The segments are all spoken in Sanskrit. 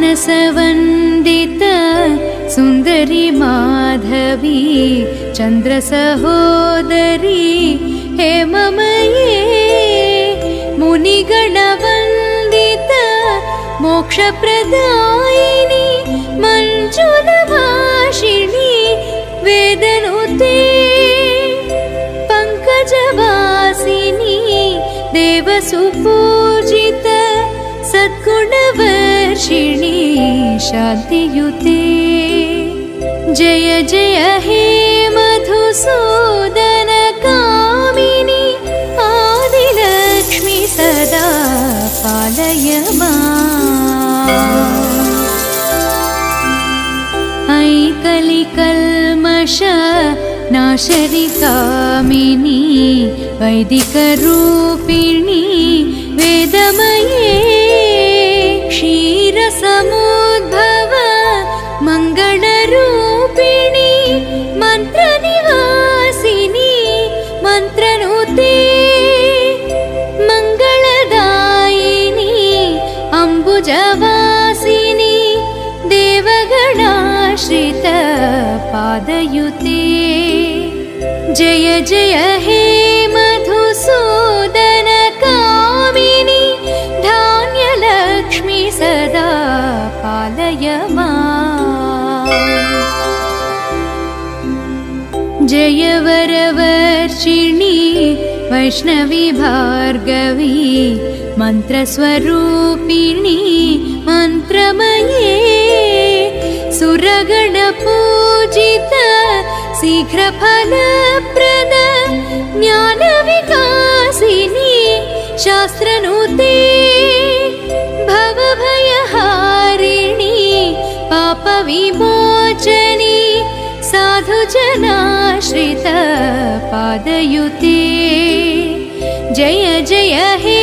मानसवन्दित सुन्दरि माधवी चन्द्रसहोदरी हे ममये मुनिगणवन्दित मोक्षप्रदायिनि मञ्जुलभाषिणि वेदनुते पङ्कजवासिनी देवसुपूजित सद्गुणवर्षिणि शान्तियुते। जय जय हे मधुसूदन कामिनि आदिलक्ष्मि सदा पालय मा ऐकलिकल्मष नाशरि कामिनी वैदिकरूपिणी वेदमये पादयुते। जय जय हे मधुसूदन कामिनि धान्यलक्ष्मि सदा पालय मा। जय वरवर्षिणि वैष्णवी भार्गवी मन्त्रस्वरूपिणी मन्त्रमये सुरगणपूजित शीघ्रफलप्रद ज्ञानविकासिनी शास्त्रनुते भवभयहारिणी पापविमोचनी साधुजनाश्रित पादयुते। जय जय हे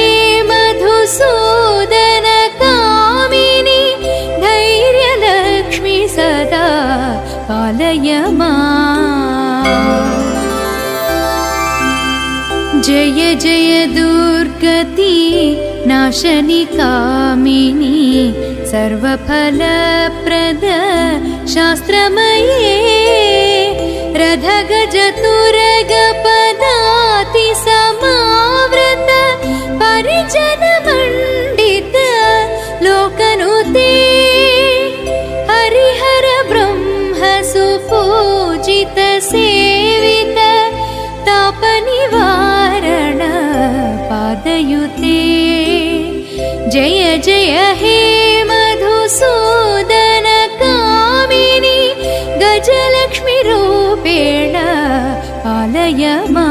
मधुसूदन जय जय दुर्गति नाशनि कामिनी सर्वफलप्रद शास्त्रमये रथगजतुरगपदाति सेवित तापनिवारण पादयुते। जय जय हे मधुसूदन कामिनि गजलक्ष्मिरूपेण पालय मा